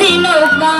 Pinocchio.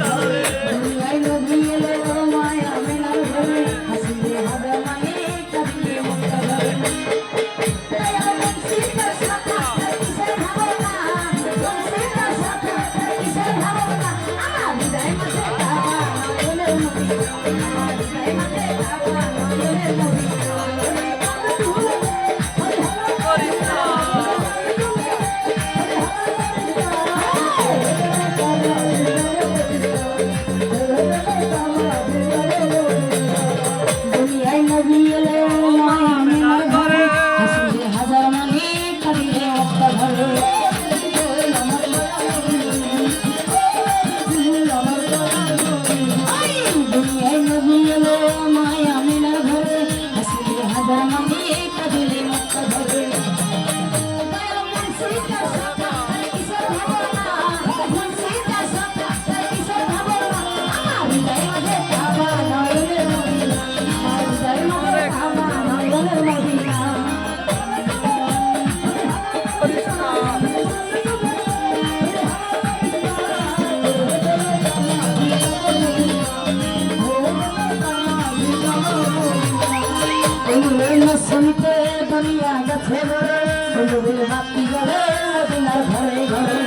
বাতিতে দুনিয়া গেছে ঘরে নবীর বাতি গেলে মদিনার ঘরে ঘরে।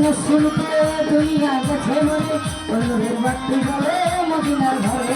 মুসলিমকে দুনিয়া গেছে মরে অনুরের বাতি গেলে মদিনার ঘরে